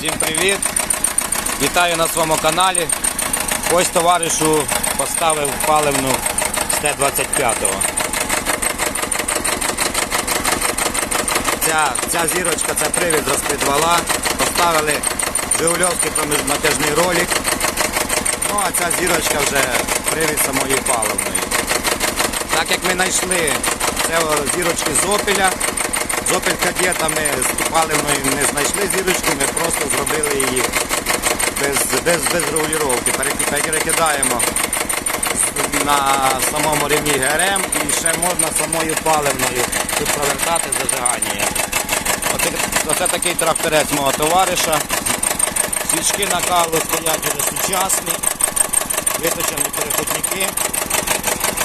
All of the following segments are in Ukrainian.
Всім привіт! Вітаю на своєму каналі. Ось товаришу поставив паливну з Т-25. Ця, ця зірочка це привід розпідвала. Поставили Жигульовський проміжнатяжний ролик. Ну а ця зірочка вже привід самої паливної. Так як ми знайшли це зірочки з опеля, з опель кадета ми з паливною не знайшли зірочку, ми просто зробили її без, без, без регулювання. Перекидаємо на самому рівні ГРМ і ще можна самою паливною тут провертати зажигання. Оце, такий тракторець мого товариша. Свічки накалу стоять вже сучасні, виточені переходники.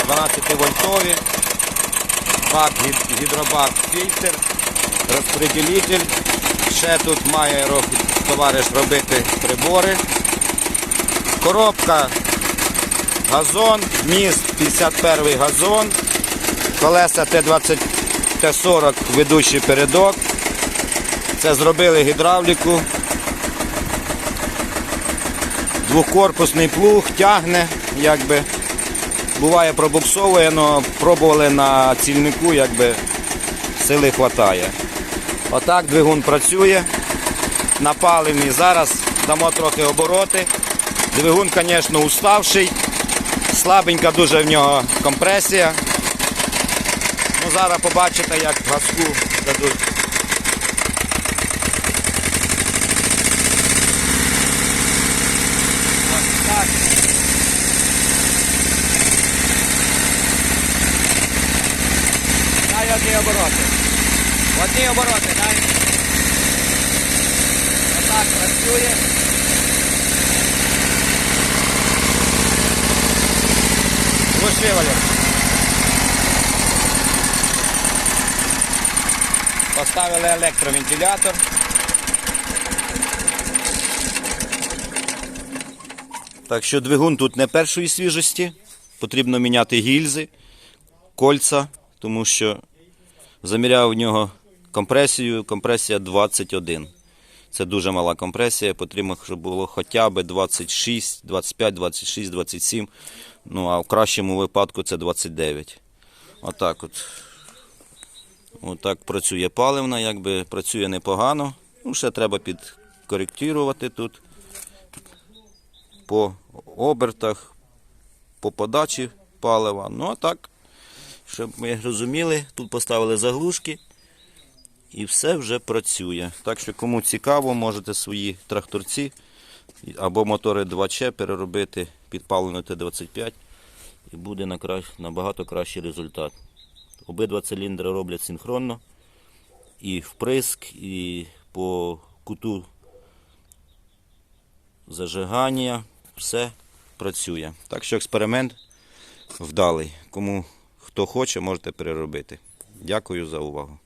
12 вольтові, бак, гідробак, фільтр, розпределитель. Ще тут має товариш робити прибори. Коробка, газон, міст 51 газон, колеса Т-20, Т-40, ведучий передок. Це зробили гідравліку. Двохкорпусний плуг тягне, якби буває пробуксовує, але пробували на цільнику, якби сили вистачає. Отак двигун працює на паливні. Зараз дамо трохи обороти. Двигун, звісно, уставший. Слабенька дуже в нього компресія. Ну, зараз побачите, як газку дадуть. Одні обороти. Одні обороти, дай. Отак працює. Глуши. Поставили електровентилятор. Так що двигун тут не першої свіжості. Потрібно міняти гільзи, кольца, тому що заміряв в нього компресію. Компресія 21. Це дуже мала компресія. Потрібно, щоб було хоча б 26, 25, 26, 27. Ну а в кращому випадку це 29. Отак от. Отак працює паливна, якби працює непогано. Ну, ще треба підкоректувати тут по обертах, по подачі палива. Ну а так, щоб ми розуміли, тут поставили заглушки і все вже працює. Так що кому цікаво, можете свої тракторці або мотори 2Ч переробити під паливну Т-25 і буде на кра- набагато кращий результат. Обидва циліндри роблять синхронно і вприск, і по куту зажигання, все працює. Так що експеримент вдалий. Кому хто хоче, можете переробити. Дякую за увагу.